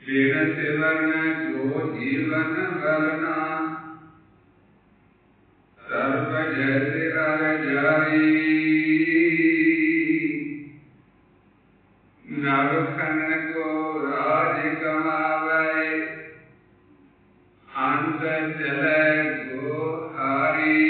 ಕ್ಷೀಣಶಿವನ ಜೋಜೀವನ ವರನ ಸರ್ವ ಜಯಸಿ ರರ ಜಾಯಿ नरखन को राज कमावे अंत चले गो हारी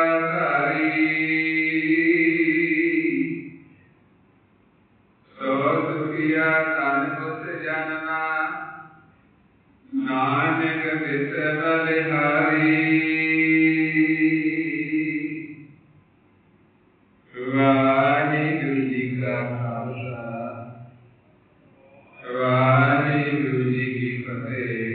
नानक बिसर जी का खालसा वाहिगुरु जी की फतेह।